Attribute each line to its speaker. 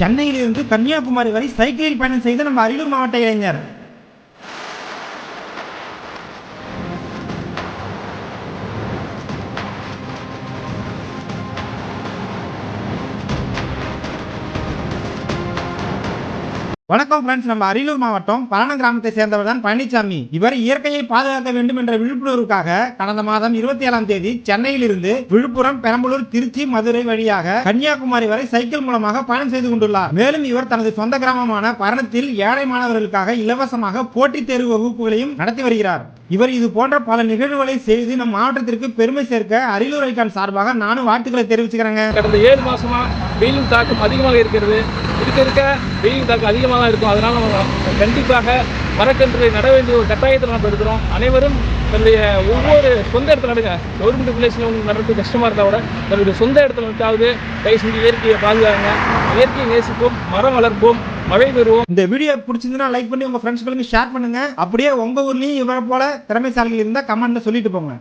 Speaker 1: சென்னையிலிருந்து கன்னியாகுமரி வரை சைக்கிளில் பயணம் செய்த நம்ம அரியலூர் மாவட்ட இளைஞர். வணக்கம் ஃப்ரெண்ட்ஸ் நம்ம அரியலூர் மாவட்டம் பழனம் கிராமத்தை சேர்ந்தவர் தான் பழனிசாமி இவர் இயற்கையை பாதுகாக்க வேண்டும் என்ற விழிப்புணர்வுக்காக கடந்த மாதம் இருபத்தி ஏழாம் தேதி சென்னையில் இருந்து விழுப்புரம் பெரம்பலூர் திருச்சி மதுரை வழியாக கன்னியாகுமரி வரை சைக்கிள் மூலமாக பயணம் செய்து கொண்டுள்ளார். மேலும் இவர் தனது சொந்த கிராமமான பரணத்தில் ஏழை மாணவர்களுக்காக இலவசமாக போட்டித் தேர்வு வகுப்புகளையும் நடத்தி வருகிறார். இவர் இது போன்ற பல நிகழ்வுகளை செய்து நம் மாவட்டத்திற்கு பெருமை சேர்க்க அரியலூர் ஐக்கான் சார்பாக நானும் வாழ்த்துக்களை தெரிவிச்சுக்கிறேங்க.
Speaker 2: கடந்த ஏழு மாசமா வெயிலின் தாக்கம் அதிகமாக இருக்கிறது. இருக்க இருக்க வெயிலின் தாக்கம் அதிகமாக தான் இருக்கும். அதனால நம்ம கண்டிப்பாக மரக்கன்றை நட வேண்டிய ஒரு கட்டாயத்தில் நம்ம இருக்கிறோம். அனைவரும் தன்னுடைய ஒவ்வொரு சொந்த இடத்துல நடுங்க. கவர்மெண்ட் பிளேஸில் உங்களுக்கு நடுறது கஷ்டமாக இருந்தால் கூட தன்னுடைய சொந்த இடத்துல நட்டாவது தயவு செஞ்சு இயற்கையை பாதுகாங்க. இயற்கையை நேசிப்போம் மரம் வளர்ப்போம். மழை பெறுவோம்.
Speaker 1: இந்த வீடியோ பிடிச்சிருந்தா லைக் பண்ணி உங்க ஃப்ரெண்ட்ஸ்களுக்கு ஷேர் பண்ணுங்க. அப்படியே உங்க ஊர்லயும் இவரை போல திறமைசாலிகள் இருந்தா கமெண்ட்ல சொல்லிட்டு போங்க.